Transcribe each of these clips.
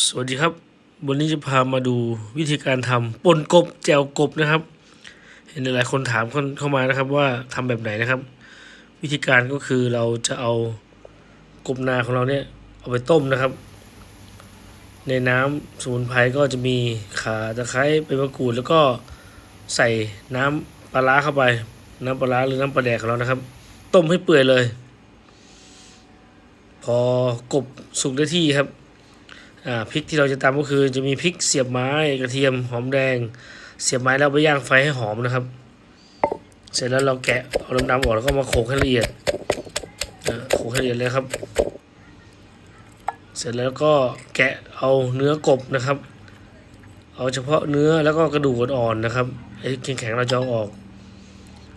สวัสดีครับ วันนี้จะพามาดูวิธีการทำปนกบแจวกบนะครับ เห็นหลายคนถามเข้ามานะครับว่าทำแบบไหนนะครับ วิธีการก็คือเราจะเอากบนาของเราเนี่ยเอาไปต้มนะครับ ในน้ำสมุนไพรก็จะมีข่าตะไคร้ใบมะกรูด แล้วก็ใส่น้ำปลาร้าเข้าไป น้ำปลาร้าหรือน้ำปลาแดกของเรานะครับ ต้มให้เปื่อยเลย พอกบสุกได้ที่ครับ พริกที่เราจะตำก็คือจะมีพริกเสียบไม้กระเทียมหอมแดง เสียบไม้แล้วไปย่างไฟให้หอมนะครับ เสร็จแล้วเราแกะเอาดำๆออกแล้วก็มาโขลกให้ละเอียดโขลกให้ละเอียดเลยครับ เสร็จแล้วก็แกะเอาเนื้อกบนะครับ เอาเฉพาะเนื้อแล้วก็กระดูกอ่อนๆนะครับไอ้แข็งๆเราจะเอาออก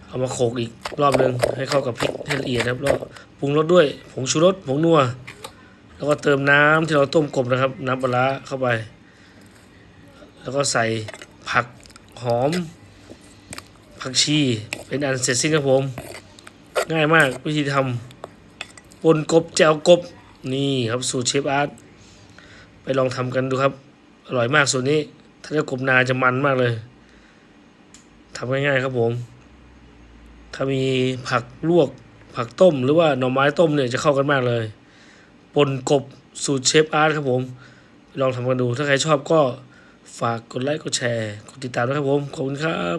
เอามาโขลกอีกรอบหนึ่งให้เข้ากับพริกให้ละเอียดนะครับแล้วปรุงรสด้วยผงชูรสผงนัว แล้วก็เติมน้ำที่เราต้มกบนะครับ น้ำปลาร้าเข้าไป แล้วก็ใส่ผักหอม ผักชีเป็นอันเสร็จสิ้นครับผม ง่ายมากวิธีทำปนกบแจวกบนี่ครับสูตรเชฟอาร์ตไปลองทำกันดูครับ อร่อยมากสูตรนี้ ถ้าเลือกกบนาจะมันมากเลยทำง่ายๆครับผม ถ้ามีผักลวกผักต้มหรือว่าหน่อไม้ต้มเนี่ยจะเข้ากันมากเลย ปนกบสูตรเชฟอาร์ตครับผม ลองทำกันดูถ้าใครชอบก็ฝากกดไลค์กดแชร์กดติดตามด้วยครับผม ขอบคุณครับ